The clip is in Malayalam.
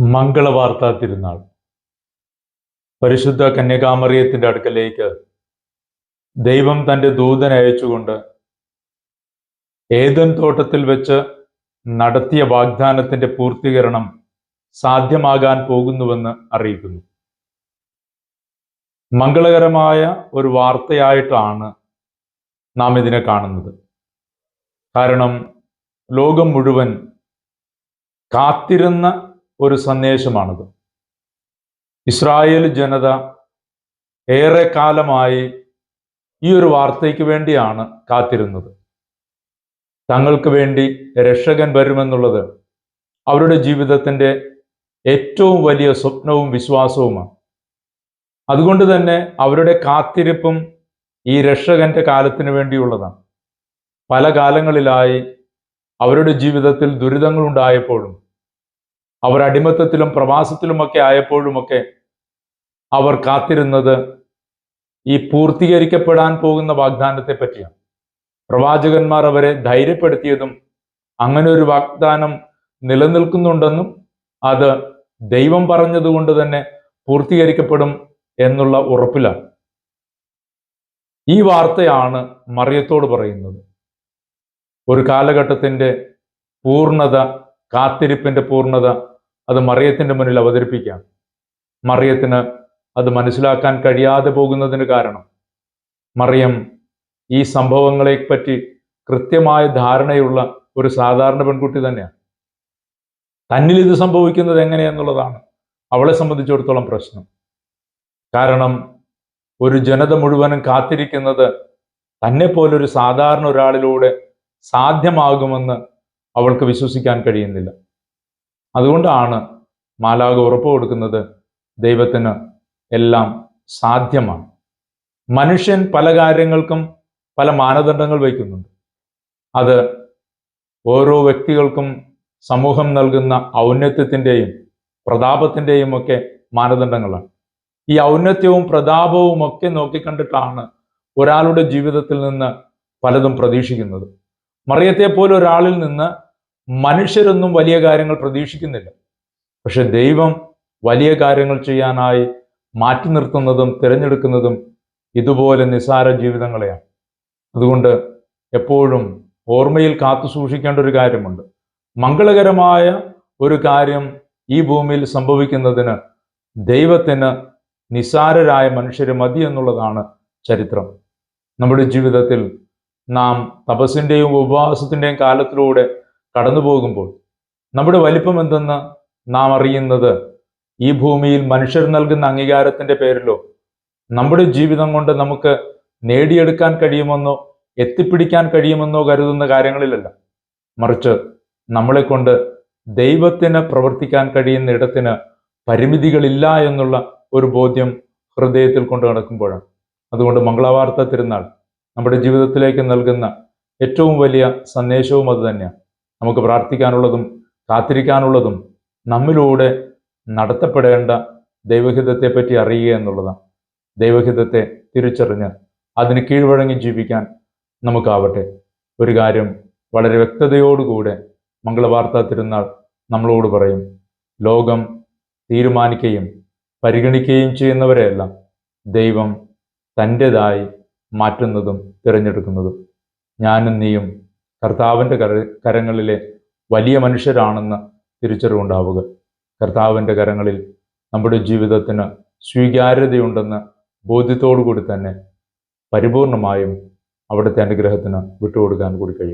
മംഗളവാർത്ത തിരുനാൾ. പരിശുദ്ധ കന്യകാമറിയത്തിന്റെ അടുക്കലേക്ക് ദൈവം തന്റെ ദൂതൻ അയച്ചുകൊണ്ട് ഏതൻ തോട്ടത്തിൽ വെച്ച് നടത്തിയ വാഗ്ദാനത്തിന്റെ പൂർത്തീകരണം സാധ്യമാകാൻ പോകുന്നുവെന്ന് അറിയിക്കുന്നു. മംഗളകരമായ ഒരു വാർത്തയായിട്ടാണ് നാം ഇതിനെ കാണുന്നത്. കാരണം ലോകം മുഴുവൻ കാത്തിരുന്ന ഒരു സന്ദേശമാണത്. ഇസ്രായേൽ ജനത ഏറെ കാലമായി ഈ ഒരു വാർത്തയ്ക്ക് വേണ്ടിയാണ് കാത്തിരുന്നത്. തങ്ങൾക്ക് വേണ്ടി രക്ഷകൻ വരുമെന്നുള്ളത് അവരുടെ ജീവിതത്തിന്റെ ഏറ്റവും വലിയ സ്വപ്നവും വിശ്വാസവുമാണ്. അതുകൊണ്ട് തന്നെ അവരുടെ കാത്തിരിപ്പും ഈ രക്ഷകന്റെ കാലത്തിന് വേണ്ടിയുള്ളതാണ്. പല കാലങ്ങളിലായി അവരുടെ ജീവിതത്തിൽ ദുരിതങ്ങൾ ഉണ്ടായപ്പോഴും അവർ അടിമത്തത്തിലും പ്രവാസത്തിലുമൊക്കെ ആയപ്പോഴുമൊക്കെ അവർ കാത്തിരുന്നത് ഈ പൂർത്തീകരിക്കപ്പെടാൻ പോകുന്ന വാഗ്ദാനത്തെ പറ്റിയാണ്. പ്രവാചകന്മാർ അവരെ ധൈര്യപ്പെടുത്തിയതും അങ്ങനെ ഒരു വാഗ്ദാനം നിലനിൽക്കുന്നുണ്ടെന്നും അത് ദൈവം പറഞ്ഞതുകൊണ്ട് തന്നെ പൂർത്തീകരിക്കപ്പെടും എന്നുള്ള ഉറപ്പിലാണ്. ഈ വാർത്തയാണ് മറിയത്തോട് പറയുന്നത്. ഒരു കാലഘട്ടത്തിന്റെ പൂർണത കാത്തിരിപ്പിന്റെ പൂർണത അത് മറിയത്തിന്റെ മുന്നിൽ അവതരിപ്പിക്കാം. മറിയത്തിന് അത് മനസ്സിലാക്കാൻ കഴിയാതെ പോകുന്നതിന് കാരണം മറിയം ഈ സംഭവങ്ങളെ പറ്റി കൃത്യമായ ധാരണയുള്ള ഒരു സാധാരണ പെൺകുട്ടി തന്നെയാണ്. തന്നിൽ ഇത് സംഭവിക്കുന്നത് എങ്ങനെയെന്നുള്ളതാണ് അവളെ സംബന്ധിച്ചിടത്തോളം പ്രശ്നം. കാരണം ഒരു ജനത മുഴുവനും കാത്തിരിക്കുന്നത് തന്നെ പോലൊരു സാധാരണ ഒരാളിലൂടെ സാധ്യമാകുമെന്ന് അവൾക്ക് വിശ്വസിക്കാൻ കഴിയുന്നില്ല. അതുകൊണ്ടാണ് മാലാക ഉറപ്പ് കൊടുക്കുന്നത് ദൈവത്തിന് എല്ലാം സാധ്യമാണ്. മനുഷ്യൻ പല കാര്യങ്ങൾക്കും പല മാനദണ്ഡങ്ങൾ വയ്ക്കുന്നുണ്ട് അത് ഓരോ വ്യക്തികൾക്കും സമൂഹം നൽകുന്ന ഔന്നത്യത്തിന്റെയും പ്രതാപത്തിന്റെയും ഒക്കെ മാനദണ്ഡങ്ങളാണ്. ഈ ഔന്നത്യവും പ്രതാപവും ഒക്കെ നോക്കിക്കണ്ടിട്ടാണ് ഒരാളുടെ ജീവിതത്തിൽ നിന്ന് പലതും പ്രതീക്ഷിക്കുന്നത്. മറിയത്തെ പോലെ ഒരാളിൽ നിന്ന് മനുഷ്യരൊന്നും വലിയ കാര്യങ്ങൾ പ്രതീക്ഷിക്കുന്നില്ല. പക്ഷെ ദൈവം വലിയ കാര്യങ്ങൾ ചെയ്യാനായി മാറ്റി നിർത്തുന്നതും തിരഞ്ഞെടുക്കുന്നതും ഇതുപോലെ നിസാര ജീവിതങ്ങളെയാണ്. അതുകൊണ്ട് എപ്പോഴും ഓർമ്മയിൽ കാത്തു സൂക്ഷിക്കേണ്ട ഒരു കാര്യമുണ്ട്. മംഗളകരമായ ഒരു കാര്യം ഈ ഭൂമിയിൽ സംഭവിക്കുന്നതിന് ദൈവത്തിന് നിസാരരായ മനുഷ്യരെ മതി എന്നുള്ളതാണ് ചരിത്രം. നമ്മുടെ ജീവിതത്തിൽ നാം തപസ്സിന്റെയും ഉപവാസത്തിന്റെയും കാലത്തിലൂടെ കടന്നു പോകുമ്പോൾ നമ്മുടെ വലിപ്പം എന്തെന്ന് നാം അറിയുന്നത് ഈ ഭൂമിയിൽ മനുഷ്യർ നൽകുന്ന അംഗീകാരത്തിന്റെ പേരിലോ നമ്മുടെ ജീവിതം കൊണ്ട് നമുക്ക് നേടിയെടുക്കാൻ കഴിയുമെന്നോ എത്തിപ്പിടിക്കാൻ കഴിയുമെന്നോ കരുതുന്ന കാര്യങ്ങളിലല്ല. മറിച്ച് നമ്മളെ കൊണ്ട് ദൈവത്തിന് പ്രവർത്തിക്കാൻ കഴിയുന്ന ഇടത്തിന് പരിമിതികളില്ല എന്നുള്ള ഒരു ബോധ്യം ഹൃദയത്തിൽ കൊണ്ട് നടക്കുമ്പോഴാണ്. അതുകൊണ്ട് മംഗളവാർത്ത തിരുനാൾ നമ്മുടെ ജീവിതത്തിലേക്ക് നൽകുന്ന ഏറ്റവും വലിയ സന്ദേശവും അത് തന്നെയാണ്. നമുക്ക് പ്രാർത്ഥിക്കാനുള്ളതും കാത്തിരിക്കാനുള്ളതും നമ്മിലൂടെ നടത്തപ്പെടേണ്ട ദൈവഹിതത്തെ പറ്റി അറിയുക എന്നുള്ളതാണ്. ദൈവഹിതത്തെ തിരിച്ചറിഞ്ഞ് അതിന് കീഴ്വഴങ്ങി ജീവിക്കാൻ നമുക്കാവട്ടെ. ഒരു കാര്യം വളരെ വ്യക്തതയോടുകൂടെ മംഗളവാർത്ത തിരുന്നാൾ നമ്മളോട് പറയും. ലോകം തീരുമാനിക്കുകയും പരിഗണിക്കുകയും ചെയ്യുന്നവരെയെല്ലാം ദൈവം തന്റെതായി മാറ്റുന്നതും തിരഞ്ഞെടുക്കുന്നതും. ഞാനും നീയും കർത്താവിന്റെ കര കരങ്ങളിലെ വലിയ മനുഷ്യരാണെന്ന് തിരിച്ചറിവുണ്ടാവുക. കർത്താവിന്റെ കരങ്ങളിൽ നമ്മുടെ ജീവിതത്തിന് സ്വീകാര്യതയുണ്ടെന്ന് ബോധ്യത്തോടു കൂടി തന്നെ പരിപൂർണമായും അവിടുത്തെ അനുഗ്രഹത്തിന് വിട്ടുകൊടുക്കാൻ കൂടി കഴിയും.